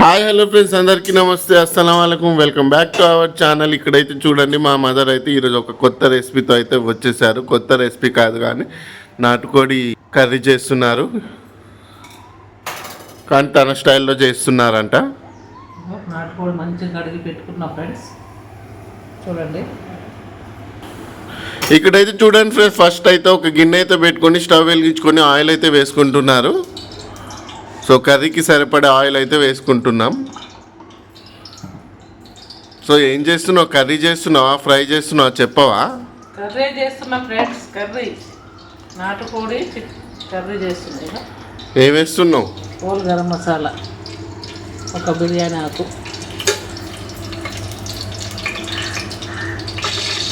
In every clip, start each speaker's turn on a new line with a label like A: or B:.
A: Hi hello friends అందరికీ నమస్తే అస్సలం వాలేకుమ్ welcome back to our channel. ఇక్కడైతే చూడండి మా మదర్ అయితే ఈరోజు ఒక కొత్త రెసిపీతో అయితే వచ్చేసారు. కొత్త రెసిపీ కాదు కానీ నాటుకోడి కర్రీ చేస్తున్నారు. కానీ తన స్టైల్లో చేస్తున్నారంట.
B: నాటుకోడి మంచిగా కడిగి పెట్టుకున్న ఫ్రెండ్స్. చూడండి.
A: ఇక్కడైతే చూడండి ఫ్రెండ్స్ ఫస్ట్ అయితే ఒక గిన్నె అయితే పెట్టుకొని స్టవ్ వెలిగించుకొని ఆయిల్ అయితే వేసుకుంటున్నారు. సో కర్రీకి సరిపడే ఆయిల్ అయితే వేసుకుంటున్నాం. సో ఏం చేస్తున్నావు? కర్రీ చేస్తున్నావా? ఫ్రై చేస్తున్నావా? చెప్పవా?
B: కర్రీ చేస్తున్నా ఫ్రెండ్స్ కర్రీ. నాటుకోడి కర్రీ చేస్తున్నా
A: ఏం వేస్తున్నావు?
B: హోల్ గరం మసాలా. ఒక బిర్యానీ ఆకు.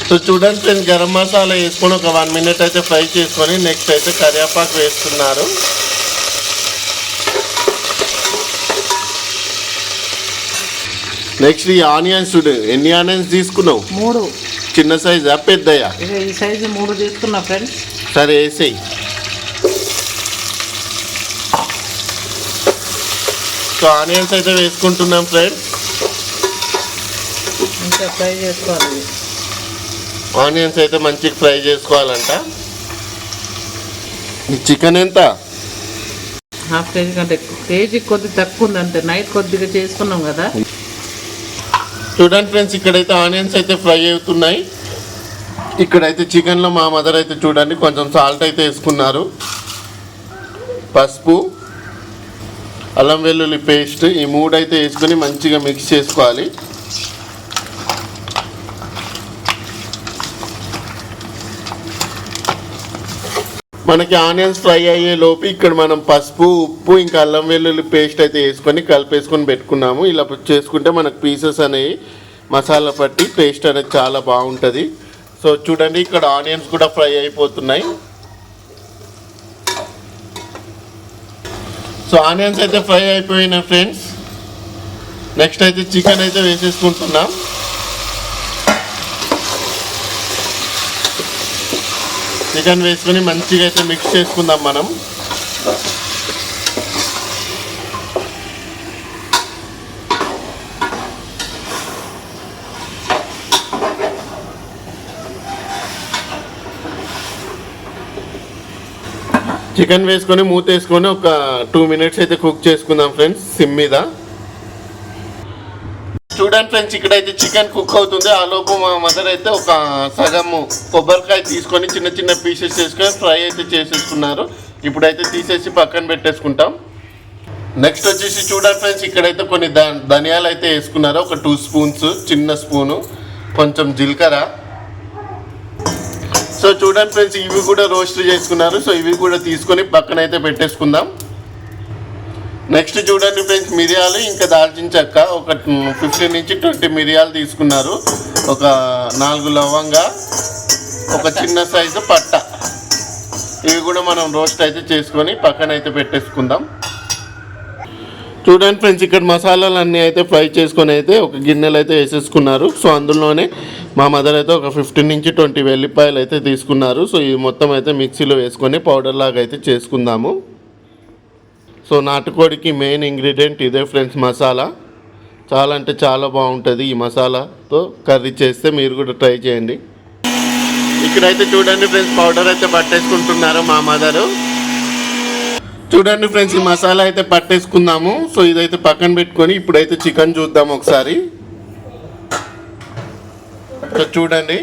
A: సో చూడండి ఫ్రెండ్స్ గరం మసాలా వేసుకొని ఒక వన్ మినిట్ అయితే ఫ్రై చేసుకొని నెక్స్ట్ అయితే కరివేపాకు వేస్తున్నారు. నెక్స్ట్ ఈ ఆనియన్స్ ఎన్ని ఆనియన్స్ తీసుకున్నావు?
B: మూడు.
A: చిన్న సైజా పెద్దయా?
B: ఈ సైజు మూడు తీసుకున్నా ఫ్రెండ్స్.
A: సరే వేసేయి. సో ఆనియన్స్ అయితే వేసుకుంటున్నాం ఫ్రెండ్స్.
B: ఇంకా ఫ్రై చేసుకోవాలి.
A: ఆనియన్స్ అయితే మంచిగా ఫ్రై చేసుకోవాలంట. ఈ చికెన్ ఎంత?
B: హాఫ్ కేజీ కంటే కేజీ కొద్ది తక్కువ ఉంది అంతే నైట్ కొద్దిగా చేసుకున్నాం కదా.
A: చూడండి ఫ్రెండ్స్ ఇక్కడైతే ఆనియన్స్ అయితే ఫ్రై అవుతున్నాయి. ఇక్కడైతే చికెన్లో మా మదర్ అయితే చూడండి కొంచెం సాల్ట్ అయితే వేసుకున్నారు. పసుపు అల్లం వెల్లుల్లి పేస్ట్ ఈ మూడు అయితే వేసుకొని మంచిగా మిక్స్ చేసుకోవాలి. మనకి ఆనియన్స్ ఫ్రై అయ్యే లోపు ఇక్కడ మనం పసుపు ఉప్పు ఇంకా అల్లం వెల్లుల్లి పేస్ట్ అయితే వేసుకొని కలిపేసుకొని పెట్టుకున్నాము. ఇలా చేసుకుంటే మనకు పీసెస్ అనేవి మసాలా పట్టి పేస్ట్ అనేది చాలా బాగుంటుంది. సో చూడండి ఇక్కడ ఆనియన్స్ కూడా ఫ్రై అయిపోతున్నాయి. సో ఆనియన్స్ అయితే ఫ్రై అయిపోయినాయి ఫ్రెండ్స్. నెక్స్ట్ అయితే చికెన్ అయితే వేసేసుకుంటున్నాం. చికెన్ వేసుకొని మంచిగా అయితే మిక్స్ చేసుకుందాం మనం. చికెన్ వేసుకొని మూత వేసుకొని ఒక టూ మినిట్స్ అయితే కుక్ చేసుకుందాం ఫ్రెండ్స్ సిమ్ మీద. చూడండి ఫ్రెండ్స్ ఇక్కడైతే చికెన్ కుక్ అవుతుంది. ఆ లోపు మా మదర్ అయితే ఒక సగము కొబ్బరికాయ తీసుకొని చిన్న చిన్న పీసెస్ చేసుకొని ఫ్రై అయితే చేసేసుకున్నారు. ఇప్పుడైతే తీసేసి పక్కన పెట్టేసుకుంటాం. నెక్స్ట్ వచ్చేసి చూడండి ఫ్రెండ్స్ ఇక్కడైతే కొన్ని ధనియాలు అయితే వేసుకున్నారు. ఒక టూ స్పూన్స్ చిన్న స్పూను కొంచెం జీలకర్ర. సో చూడండి ఫ్రెండ్స్ ఇవి కూడా రోస్ట్ చేసుకున్నారు. సో ఇవి కూడా తీసుకొని పక్కన అయితే పెట్టేసుకుందాం. నెక్స్ట్ చూడండి ఫ్రెండ్స్ మిరియాలు ఇంకా దాల్చిన చెక్క ఒక ఫిఫ్టీన్ నుంచి ట్వంటీ మిరియాలు తీసుకున్నారు. ఒక నాలుగు లవంగా ఒక చిన్న సైజు పట్ట. ఇవి కూడా మనం రోస్ట్ అయితే చేసుకొని పక్కన అయితే పెట్టేసుకుందాం. చూడండి ఫ్రెండ్స్ ఇక్కడ మసాలాలు అన్నీ అయితే ఫ్రై చేసుకొని అయితే ఒక గిన్నెలు అయితే వేసేసుకున్నారు. సో అందులోనే మా మదర్ అయితే ఒక ఫిఫ్టీన్ నుంచి ట్వంటీ వెల్లిపాయలు అయితే తీసుకున్నారు. సో ఇది మొత్తం అయితే మిక్సీలో వేసుకొని పౌడర్ లాగా అయితే చేసుకుందాము. సో నాటుకోడికి మెయిన్ ఇంగ్రీడియంట్ ఇదే ఫ్రెండ్స్ మసాలా. చాలా అంటే చాలా బాగుంటుంది ఈ మసాలాతో కర్రీ చేస్తే మీరు కూడా ట్రై చేయండి. ఇక్కడైతే చూడండి ఫ్రెండ్స్ పౌడర్ అయితే పట్టేసుకుంటున్నారు మా మదరు. చూడండి ఫ్రెండ్స్ ఈ మసాలా అయితే పట్టేసుకుందాము. సో ఇదైతే పక్కన పెట్టుకొని ఇప్పుడైతే చికెన్ చూద్దాం ఒకసారి. చూడండి.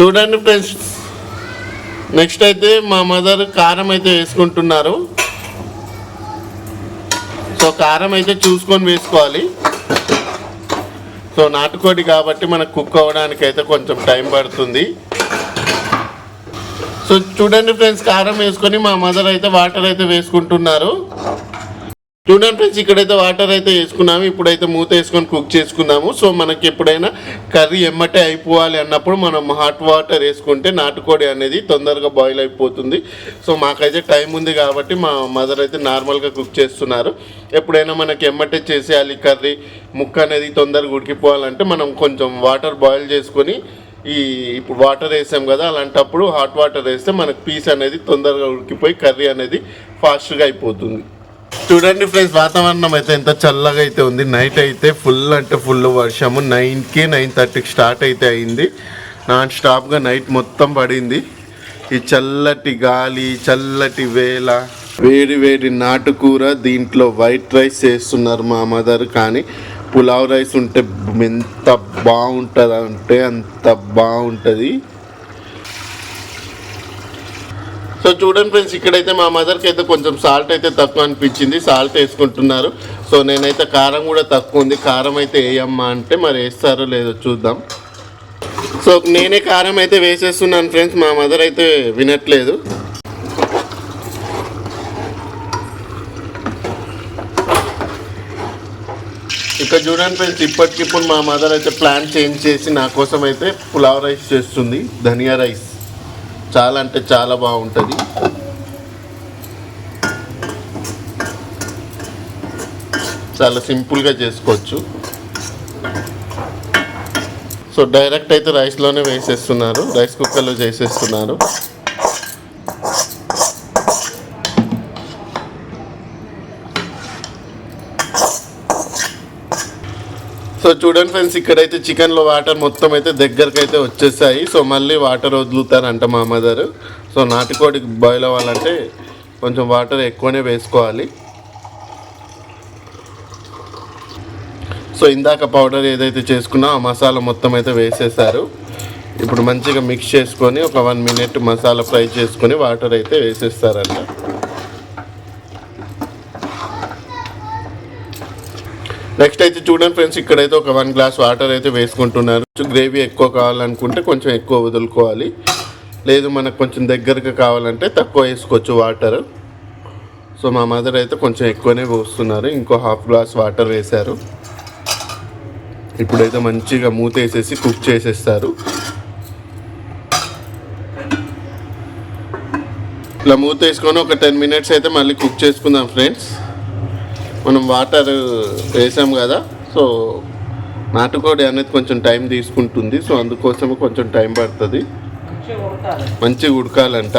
A: చూడండి ఫ్రెండ్స్. నెక్స్ట్ అయితే మా మదర్ కారం అయితే వేసుకుంటున్నారు. సో కారం అయితే చూసుకొని వేసుకోవాలి. సో నాటుకోడి కాబట్టి మనకు కుక్ అవ్వడానికి అయితే కొంచెం టైం పడుతుంది. సో చూడండి ఫ్రెండ్స్ కారం వేసుకొని మా మదర్ అయితే వాటర్ అయితే వేసుకుంటున్నారు. చూడండి ఫ్రెండ్స్ ఇక్కడైతే వాటర్ అయితే వేసుకున్నాము ఇప్పుడైతే మూత వేసుకొని కుక్ చేసుకున్నాము. సో మనకి ఎప్పుడైనా కర్రీ ఎమ్మటే అయిపోవాలి అన్నప్పుడు మనం హాట్ వాటర్ వేసుకుంటే నాటుకోడి అనేది తొందరగా బాయిల్ అయిపోతుంది. సో మాకైతే టైం ఉంది కాబట్టి మా మదర్ అయితే నార్మల్గా కుక్ చేస్తున్నారు. ఎప్పుడైనా మనకి ఎమ్మటే చేసేయాలి కర్రీ ముక్క అనేది తొందరగా ఉడికిపోవాలంటే మనం కొంచెం వాటర్ బాయిల్ చేసుకొని ఈ ఇప్పుడు వాటర్ వేసాం కదా అలాంటప్పుడు హాట్ వాటర్ వేస్తే మనకు పీస్ అనేది తొందరగా ఉడికిపోయి కర్రీ అనేది ఫాస్ట్గా అయిపోతుంది. చూడండి ఫ్రెండ్స్ వాతావరణం అయితే ఎంత చల్లగా అయితే ఉంది. నైట్ అయితే ఫుల్ అంటే ఫుల్ వర్షము. నైన్కి నైన్ థర్టీకి స్టార్ట్ అయితే అయింది. నాన్ స్టాప్గా నైట్ మొత్తం పడింది. ఈ చల్లటి గాలి చల్లటి వేళ వేడి వేడి నాటుకూర దీంట్లో వైట్ రైస్ చేస్తున్నారు మా మదర్ కానీ పులావ్ రైస్ ఉంటే ఎంత బాగుంటుంది అంటే అంత బాగుంటుంది. సో చూడండి ఫ్రెండ్స్ ఇక్కడైతే మా మదర్కి అయితే కొంచెం సాల్ట్ అయితే తక్కువ అనిపించింది. సాల్ట్ వేసుకుంటున్నారు. సో నేనైతే కారం కూడా తక్కువ ఉంది. కారం అయితే వేయమ్మా అంటే మరి వేస్తారో లేదో చూద్దాం. సో నేనే కారం అయితే వేసేస్తున్నాను ఫ్రెండ్స్. మా మదర్ అయితే వినట్లేదు. ఇక్కడ చూడండి ఫ్రెండ్స్ ఇప్పటికిప్పుడు మా మదర్ అయితే ప్లాన్ చేంజ్ చేసి నా కోసం అయితే పులావ్ రైస్ చేస్తుంది. ధనియా రైస్. చాలా అంటే చాలా బాగుంటుంది. చాలా సింపుల్గా చేసుకోవచ్చు. సో డైరెక్ట్ అయితే రైస్లోనే వేసేస్తున్నారు. రైస్ కుక్కర్లో చేసేస్తున్నారు. సో చూడండి ఫ్రెండ్స్ ఇక్కడైతే చికెన్లో వాటర్ మొత్తం అయితే దగ్గరకు అయితే వచ్చేసాయి. సో మళ్ళీ వాటర్ వదులుతారంట మా మదర్. సో నాటుకోడికి బాయిల్ అవ్వాలంటే కొంచెం వాటర్ ఎక్కువనే వేసుకోవాలి. సో ఇందాక పౌడర్ ఏదైతే చేసుకున్నా ఆ మసాలా మొత్తం అయితే వేసేసారు. ఇప్పుడు మంచిగా మిక్స్ చేసుకొని ఒక వన్ మినిట్ మసాలా ఫ్రై చేసుకొని వాటర్ అయితే వేసేస్తారంట. నెక్స్ట్ అయితే చూడండి ఫ్రెండ్స్ ఇక్కడైతే ఒక వన్ గ్లాస్ వాటర్ అయితే వేసుకుంటున్నారు. గ్రేవీ ఎక్కువ కావాలనుకుంటే కొంచెం ఎక్కువ వదులుకోవాలి. లేదు మనకు కొంచెం దగ్గరగా కావాలంటే తక్కువ వేసుకోవచ్చు వాటర్ సో మా మదర్ అయితే కొంచెం ఎక్కువనే పోస్తున్నారు. ఇంకో హాఫ్ గ్లాస్ వాటర్ వేశారు. ఇప్పుడైతే మంచిగా మూత వేసేసి కుక్ చేసేస్తారు. ఇలా మూత వేసుకొని ఒక టెన్ మినిట్స్ అయితే మళ్ళీ కుక్ చేసుకుందాం ఫ్రెండ్స్ మనం వాటర్ వేసాం కదా సో నాటుకోడి అనేది కొంచెం టైం తీసుకుంటుంది సో అందుకోసం కొంచెం టైం పడుతుంది. మంచిగా ఉడకాలంట.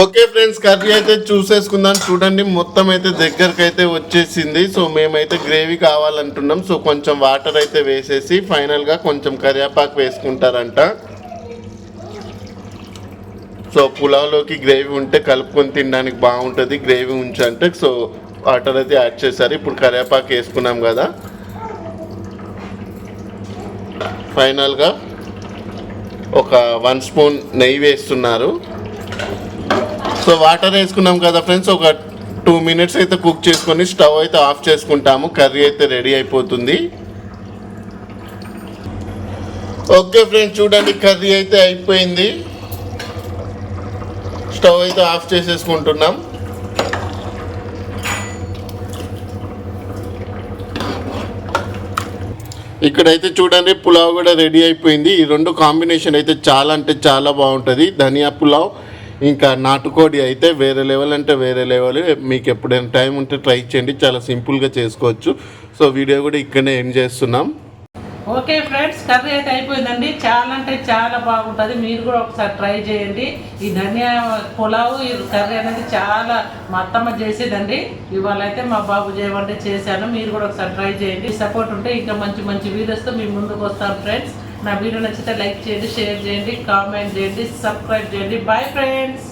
A: ఓకే ఫ్రెండ్స్ కర్రీ అయితే చూసేసుకుందాం. చూడండి మొత్తం అయితే దగ్గరకు అయితే వచ్చేసింది. సో మేమైతే గ్రేవీ కావాలంటున్నాం. సో కొంచెం వాటర్ అయితే వేసేసి ఫైనల్గా కొంచెం కరివేపాకు వేసుకుంటారంట. సో పులావ్లోకి గ్రేవీ ఉంటే కలుపుకొని తినడానికి బాగుంటుంది గ్రేవీ ఉంచంటే. సో వాటర్ అయితే యాడ్ చేశారు. ఇప్పుడు కరివేపాకు వేసుకున్నాం కదా. ఫైనల్గా ఒక వన్ స్పూన్ నెయ్యి వేస్తున్నారు. సో వాటర్ వేసుకున్నాం కదా ఫ్రెండ్స్ ఒక టూ మినిట్స్ అయితే కుక్ చేసుకొని స్టవ్ అయితే ఆఫ్ చేసుకుంటాము. కర్రీ అయితే రెడీ అయిపోతుంది. ఓకే ఫ్రెండ్స్ చూడండి కర్రీ అయితే అయిపోయింది. స్టవ్ అయితే ఆఫ్ చేసేసుకుంటున్నాం. ఇక్కడైతే చూడండి పులావ్ కూడా రెడీ అయిపోయింది. ఈ రెండు కాంబినేషన్ అయితే చాలా అంటే చాలా బాగుంటుంది. ధనియా పులావ్ ఇంకా నాటుకోడి అయితే వేరే లెవెల్ అంటే వేరే లెవెల్. మీకు ఎప్పుడైనా టైం ఉంటే ట్రై చేయండి. చాలా సింపుల్గా చేసుకోవచ్చు. సో వీడియో కూడా ఇక్కడనే ఎండ్ చేస్తున్నాం.
B: ఓకే ఫ్రెండ్స్ కర్రీ అయితే అయిపోయిందండి. చాలా అంటే చాలా బాగుంటుంది. మీరు కూడా ఒకసారి ట్రై చేయండి. ఈ ధనియా పులావు ఈ కర్రీ అనేది చాలా మా అత్తమ్మ చేసేదండి. ఇవాళ అయితే మా బాబు చేయమంటే చేశాను. మీరు కూడా ఒకసారి ట్రై చేయండి. సపోర్ట్ ఉంటే ఇంకా మంచి మంచి వీడియోస్తో మీ ముందుకు వస్తాను ఫ్రెండ్స్. నా వీడియో నచ్చితే లైక్ చేయండి షేర్ చేయండి కామెంట్ చేయండి సబ్స్క్రైబ్ చేయండి. Bye friends